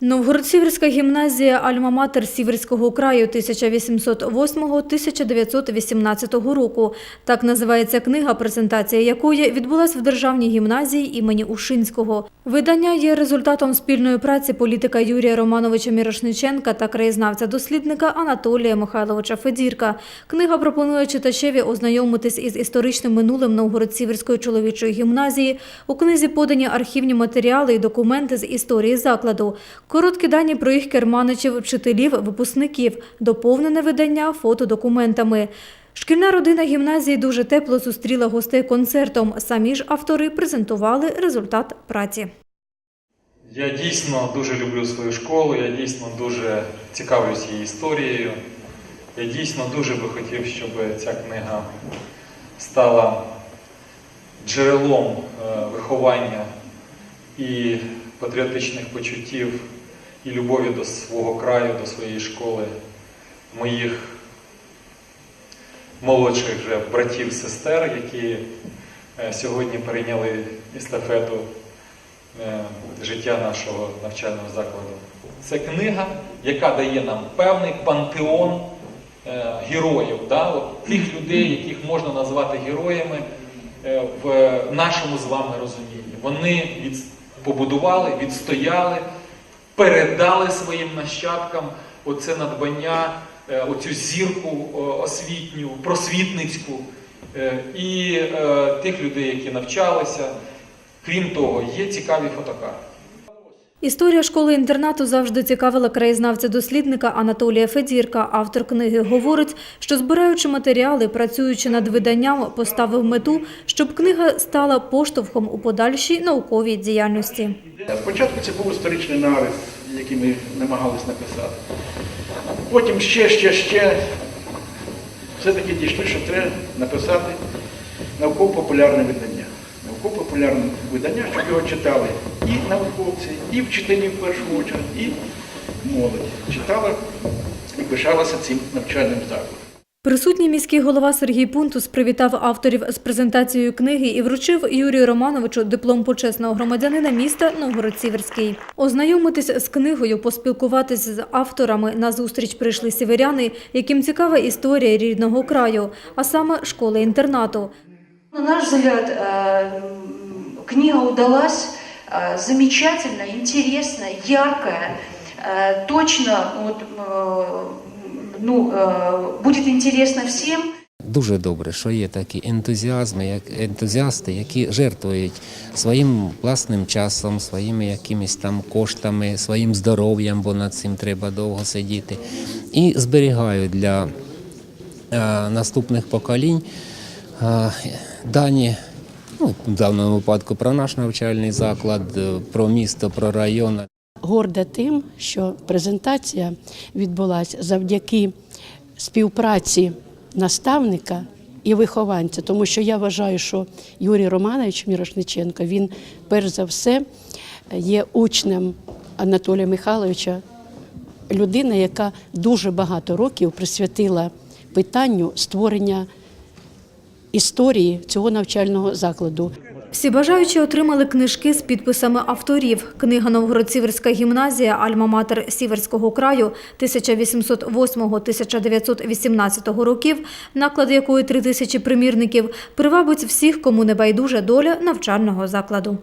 Новгород-Сіверська гімназія Альма-Матер Сіверського краю 1808-1918 року. Так називається книга, презентація якої відбулась в Державній гімназії імені Ушинського. Видання є результатом спільної праці політика Юрія Романовича Мірошниченка та краєзнавця-дослідника Анатолія Михайловича Федірка. Книга пропонує читачеві ознайомитись із історичним минулим Новгород-Сіверської чоловічої гімназії. У книзі подані архівні матеріали і документи з історії закладу. Короткі дані про їх керманичів, вчителів, випускників, доповнене видання фотодокументами. Шкільна родина гімназії дуже тепло зустріла гостей концертом. Самі ж автори презентували результат праці. Я дійсно дуже люблю свою школу, я дійсно дуже цікавлюсь її історією. Я дійсно дуже би хотів, щоб ця книга стала джерелом е, виховання і патріотичних почуттів, і любові до свого краю, до своєї школи, моїх молодших вже братів, сестер, які е, сьогодні перейняли естафету е, життя нашого навчального закладу. Це книга, яка дає нам певний пантеон е, героїв, да? От тих людей, яких можна назвати героями в нашому з вами розумінні. Вони від, побудували, відстояли, передали своїм нащадкам оце надбання, е, оцю зірку освітню, просвітницьку е, і е, тих людей, які навчалися. Крім того, є цікаві фотокарти. Історія школи-інтернату завжди цікавила краєзнавця-дослідника Анатолія Федірка. Автор книги говорить, що збираючи матеріали, працюючи над виданням, поставив мету, щоб книга стала поштовхом у подальшій науковій діяльності. Спочатку це був історичний нарис, який ми намагались написати. Потім ще, ще, ще. Все-таки дійшли, що треба написати науково-популярне видання. Науково-популярне видання, щоб його читали і науковці, і вчителі в першу чергу, і молодь. Читала і пишалася цим навчальним закладом. Присутній міський голова Сергій Пунтус привітав авторів з презентацією книги і вручив Юрію Романовичу диплом почесного громадянина міста Новгород-Сіверський. Ознайомитись з книгою, поспілкуватись з авторами на зустріч прийшли сіверяни, яким цікава історія рідного краю, а саме школи-інтернату. На наш взгляд, э, книга удалась э, замечательно, интересно, яркая, Э, точно вот, э, ну, э, будет интересно всем. Дуже добре, що є такі ентузіазми, як ентузіасти, які жертвують своїм власним часом, своїми якимись там коштами, своїм здоров'ям, бо над цим треба довго сидіти, і зберігають для е, наступних поколінь е, дані. Ну, в даному випадку про наш навчальний заклад, е, про місто, про район. горда тим, що презентація відбулася завдяки співпраці наставника і вихованця, тому що я вважаю, що Юрій Романович Мірошниченко він перш за все є учнем Анатолія Михайловича, людина, яка дуже багато років присвятила питанню створення історії цього навчального закладу. Всі бажаючі отримали книжки з підписами авторів. Книга Новгород-Сіверська гімназія Альма-Матер Сіверського краю 1808-1918 років, наклад якої три тисячі примірників, привабить всіх, кому не байдужа доля навчального закладу.